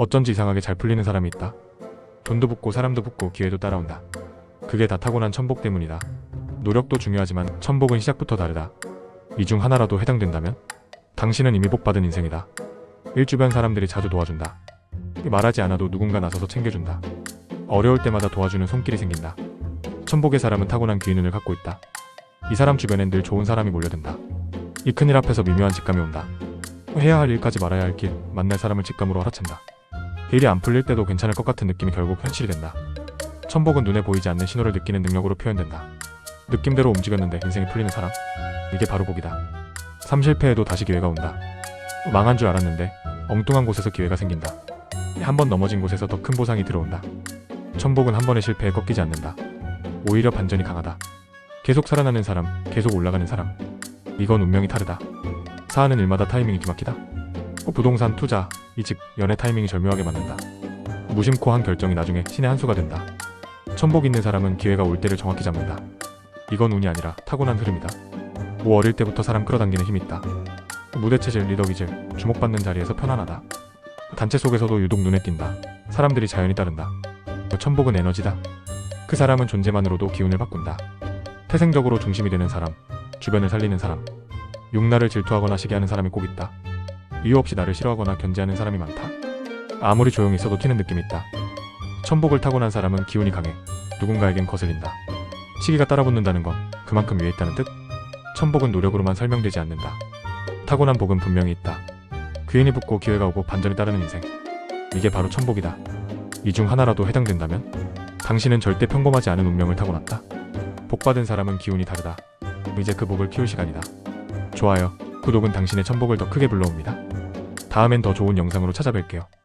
어쩐지 이상하게 잘 풀리는 사람이 있다. 돈도 붙고 사람도 붙고 기회도 따라온다. 그게 다 타고난 천복 때문이다. 노력도 중요하지만 천복은 시작부터 다르다. 이 중 하나라도 해당된다면 당신은 이미 복 받은 인생이다. 일주변 사람들이 자주 도와준다. 말하지 않아도 누군가 나서서 챙겨준다. 어려울 때마다 도와주는 손길이 생긴다. 천복의 사람은 타고난 귀의 눈을 갖고 있다. 이 사람 주변엔 늘 좋은 사람이 몰려든다. 이 큰일 앞에서 미묘한 직감이 온다. 해야 할 일까지 말아야 할 길, 만날 사람을 직감으로 알아챈다. 일이 안 풀릴 때도 괜찮을 것 같은 느낌이 결국 현실이 된다. 천복은 눈에 보이지 않는 신호를 느끼는 능력으로 표현된다. 느낌대로 움직였는데 인생이 풀리는 사람? 이게 바로 복이다. 삼 실패해도 다시 기회가 온다. 망한 줄 알았는데 엉뚱한 곳에서 기회가 생긴다. 한 번 넘어진 곳에서 더 큰 보상이 들어온다. 천복은 한 번의 실패에 꺾이지 않는다. 오히려 반전이 강하다. 계속 살아나는 사람, 계속 올라가는 사람. 이건 운명이 다르다. 사하는 일마다 타이밍이 기막히다. 어, 부동산 투자, 이직, 연애 타이밍이 절묘하게 맞는다. 무심코 한 결정이 나중에 신의 한 수가 된다. 천복 있는 사람은 기회가 올 때를 정확히 잡는다. 이건 운이 아니라 타고난 흐름이다. 뭐 어릴 때부터 사람 끌어당기는 힘이 있다. 무대 체질, 리더 기질, 주목받는 자리에서 편안하다. 단체 속에서도 유독 눈에 띈다. 사람들이 자연히 따른다. 천복은 에너지다. 그 사람은 존재만으로도 기운을 바꾼다. 태생적으로 중심이 되는 사람, 주변을 살리는 사람, 육나를 질투하거나 시기하는 사람이 꼭 있다. 이유 없이 나를 싫어하거나 견제하는 사람이 많다. 아무리 조용히 있어도 튀는 느낌이 있다. 천복을 타고난 사람은 기운이 강해 누군가에겐 거슬린다. 시기가 따라붙는다는 건 그만큼 위에 있다는 뜻? 천복은 노력으로만 설명되지 않는다. 타고난 복은 분명히 있다. 귀인이 붙고 기회가 오고 반전이 따르는 인생. 이게 바로 천복이다. 이 중 하나라도 해당된다면 당신은 절대 평범하지 않은 운명을 타고났다. 복 받은 사람은 기운이 다르다. 이제 그 복을 키울 시간이다. 좋아요, 구독은 당신의 천복을 더 크게 불러옵니다. 다음엔 더 좋은 영상으로 찾아뵐게요.